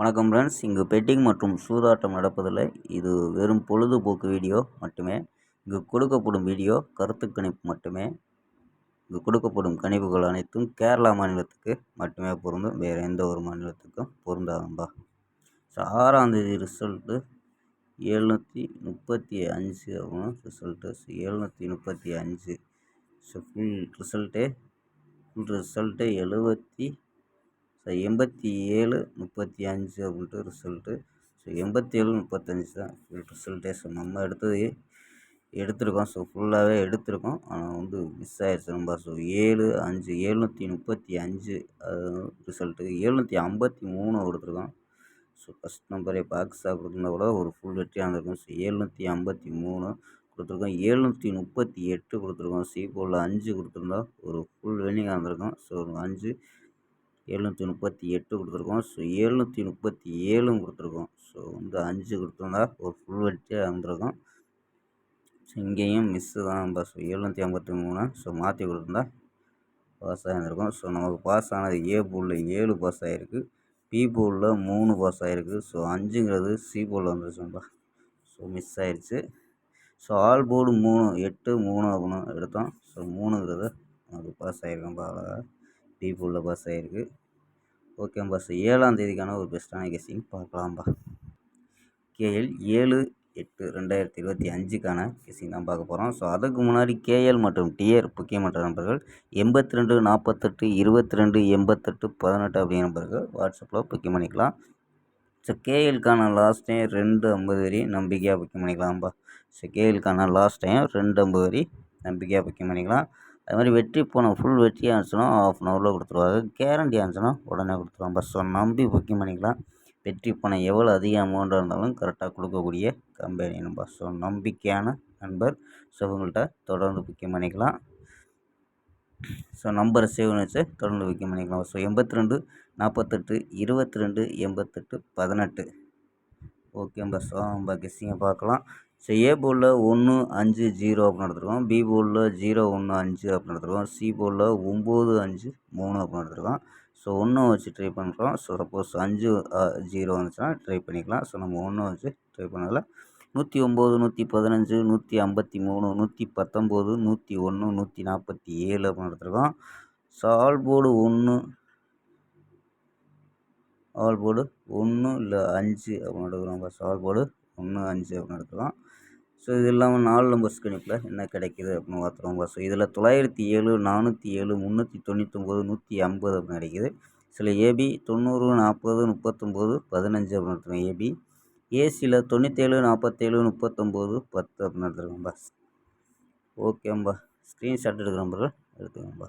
வணக்கம் ஃப்ரெண்ட்ஸ் இங்கு பெட்டிங் மற்றும் சூதாட்டம் நடப்பதில்லை. இது வெறும் பொழுதுபோக்கு வீடியோ மட்டுமே. இங்கு கொடுக்கப்படும் வீடியோ கருத்து கணிப்பு மட்டுமே. இங்கு கொடுக்கப்படும் கணிப்புகள் அனைத்தும் கேரளா மாநிலத்துக்கு மட்டுமே பொருந்தும். வேறு எந்த ஒரு மாநிலத்துக்கும் பொருந்தாதும்பா. ஸோ ஆறாந்தேதி ரிசல்ட்டு எழுநூற்றி முப்பத்தி அஞ்சு ஆகும் ரிசல்ட்டு ஸோ எழுநூற்றி முப்பத்தி அஞ்சு. ஸோ ஃபுல் ரிசல்ட்டே ஃபுல் ரிசல்ட்டு எழுபத்தி ஸோ எண்பத்தி ஏழு முப்பத்தி அஞ்சு அப்படின்ட்டு ரிசல்ட்டு. ஸோ எண்பத்தி ஏழு முப்பத்தஞ்சு தான் ஃபுல் ரிசல்ட்டே. ஸோ நம்ம எடுத்தது எடுத்திருக்கோம். ஸோ ஃபுல்லாகவே எடுத்திருக்கோம். ஆனால் வந்து மிஸ் ஆயிடுச்சு ரொம்ப. ஸோ ஏழு அஞ்சு ஏழ்நூற்றி முப்பத்தி அஞ்சு அது ரிசல்ட்டு. ஏழ்நூற்றி ஐம்பத்தி மூணு கொடுத்துருக்கோம். ஸோ ஃபஸ்ட் நம்பரே பாக்ஸாக கொடுத்துருந்தா கூட ஒரு ஃபுல் வெற்றியாக இருந்திருக்கும். ஸோ ஏழ்நூற்றி ஐம்பத்தி மூணு கொடுத்துருக்கோம். ஏழ்நூற்றி முப்பத்தி எட்டு கொடுத்துருக்கோம். சி அஞ்சு கொடுத்துருந்தா ஒரு ஃபுல் வின்னிங்காக இருந்திருக்கும். ஸோ அஞ்சு எழுநூற்றி முப்பத்தி எட்டு கொடுத்துருக்கோம். ஸோ எழுநூற்றி முப்பத்தி ஏழும் கொடுத்துருக்கோம். ஸோ வந்து அஞ்சு கொடுத்துருந்தா ஒரு ஃபுல் வெட்டியாக இருந்திருக்கும். ஸோ இங்கேயும் மிஸ்ஸு தான் பஸ் எழுநூற்றி ஐம்பத்தி மூணு. ஸோ மாற்றி கொடுத்துருந்தா பாஸ் ஆகிருந்திருக்கும் ஸோ நமக்கு பாஸ் ஆனது ஏ பூலில் ஏழு பாஸ் ஆகிருக்கு பி பூலில் மூணு பாஸ் ஆகிருக்கு ஸோ அஞ்சுங்கிறது சி பூலில் வந்துருச்சுப்பா ஸோ மிஸ் ஆயிடுச்சு ஸோ ஆல் போர்டு மூணு எட்டு மூணு அப்படின்னு எடுத்தோம். ஸோ மூணுங்கிறது நமக்கு பாஸ் ஆகிருக்கோம்ப்பா அவ்வளோதான் பி பூலில் பாஸ் ஆகிருக்கு ஓகேம்பா சார் ஏழாம் தேதிக்கான ஒரு பெஸ்ட்டான கெஸ்ஸிங் பார்க்கலாம்பா. கேஎல் ஏழு எட்டு ரெண்டாயிரத்தி இருபத்தி அஞ்சுக்கான கெஸ்ஸிங் தான் பார்க்க போகிறோம் ஸோ அதுக்கு முன்னாடி கேஎல் மற்றும் டிஆர் முக்கியமற்ற நம்பர்கள் எண்பத்தி ரெண்டு நாற்பத்தெட்டு இருபத்தி ரெண்டு எண்பத்தெட்டு பதினெட்டு அப்படிங்கிற நம்பர்கள் வாட்ஸ்அப்பில் புக்கிங் பண்ணிக்கலாம். ஸோ கேஎல்கான லாஸ்ட் டைம் ரெண்டு ஐம்பது வரி நம்பிக்கையாக புக்கிங் பண்ணிக்கலாம்ப்பா ஸோ கேஎல்கான லாஸ்ட் டைம் ரெண்டு ஐம்பது வரி நம்பிக்கையாக புக்கிங் பண்ணிக்கலாம். அது மாதிரி வெற்றி போன ஃபுல் வெற்றியாக இருந்துச்சுன்னா ஆஃப் அன் ஹவரில் கொடுத்துருவாங்க. கேரண்டியாக இருந்துச்சுன்னா உடனே கொடுத்துருவாங்க. பஸ்ஸை நம்பி புக்கிங் பண்ணிக்கலாம். வெற்றி பணம் எவ்வளோ அதிக அமௌண்ட்டாக இருந்தாலும் கரெக்டாக கொடுக்கக்கூடிய கம்பெனி நம்பர் ஸோ நம்பிக்கையான நண்பர். ஸோ உங்கள்கிட்ட தொடர்ந்து புக்கிங் பண்ணிக்கலாம். ஸோ நம்பரை சேவ் பண்ணி வச்சு தொடர்ந்து புக்கிங் பண்ணிக்கலாம். ஸோ எண்பத்தி ரெண்டு நாற்பத்தெட்டு இருபத்தி ரெண்டு எண்பத்தெட்டு பதினெட்டு. ஓகே ஸோ நம்ம கெஸ்ஸிங்கை பார்க்கலாம். ஸோ ஏ போலில் ஒன்று அஞ்சு ஜீரோ அப்படின்னு எடுத்துருக்கோம் பி போலில் ஜீரோ ஒன்று அஞ்சு அப்படின்னு எடுத்துருக்கோம் சி போலில் ஒம்பது அஞ்சு மூணு அப்படின்னு எடுத்துருக்கோம் ஸோ ஒன்று வச்சு ட்ரை பண்ணுறோம் ஸோ சப்போஸ் அஞ்சு ஜீரோ வந்துச்சுன்னா ட்ரை பண்ணிக்கலாம். ஸோ நம்ம ஒன்று வச்சு ட்ரை பண்ணதில் நூற்றி ஒம்பது நூற்றி பதினஞ்சு நூற்றி ஐம்பத்தி மூணு நூற்றி பத்தொம்போது நூற்றி ஒன்று நூற்றி நாற்பத்தி ஏழு அப்படின்னு எடுத்துருக்கோம் ஸோ ஆல் போர்டு ஒன்று ஆல் போர்டு ஒன்று இல்லை அஞ்சு அப்படின்னு எடுக்கிறோம் பஸ் ஆல் போர்டு ஒன்று அஞ்சு அப்படின்னு எடுத்துக்கலாம். ஸோ இது இல்லாமல் நாலு நம்பர்ஸ் கணிப்பில் என்ன கிடைக்கிது அப்படின்னு பார்த்துருவோம் ஸோ இதில் தொள்ளாயிரத்தி ஏழு நானூற்றி ஏழு முந்நூற்றி தொண்ணூத்தொம்பது நூற்றி ஐம்பது அப்படின்னு கிடைக்கிது. சில ஏபி தொண்ணூறு நாற்பது முப்பத்தொம்போது பதினஞ்சு அப்படின்னு எடுத்துருக்கோம். ஏபி ஏசியில் தொண்ணூற்றேழு நாற்பத்தேழு முப்பத்தொம்போது பத்து அப்படின்னு எடுத்துருக்கோம்பா ஓகேம்பா ஸ்க்ரீன்ஷாட் எடுக்கிற நம்பர்கள் எடுத்துக்கோம்பா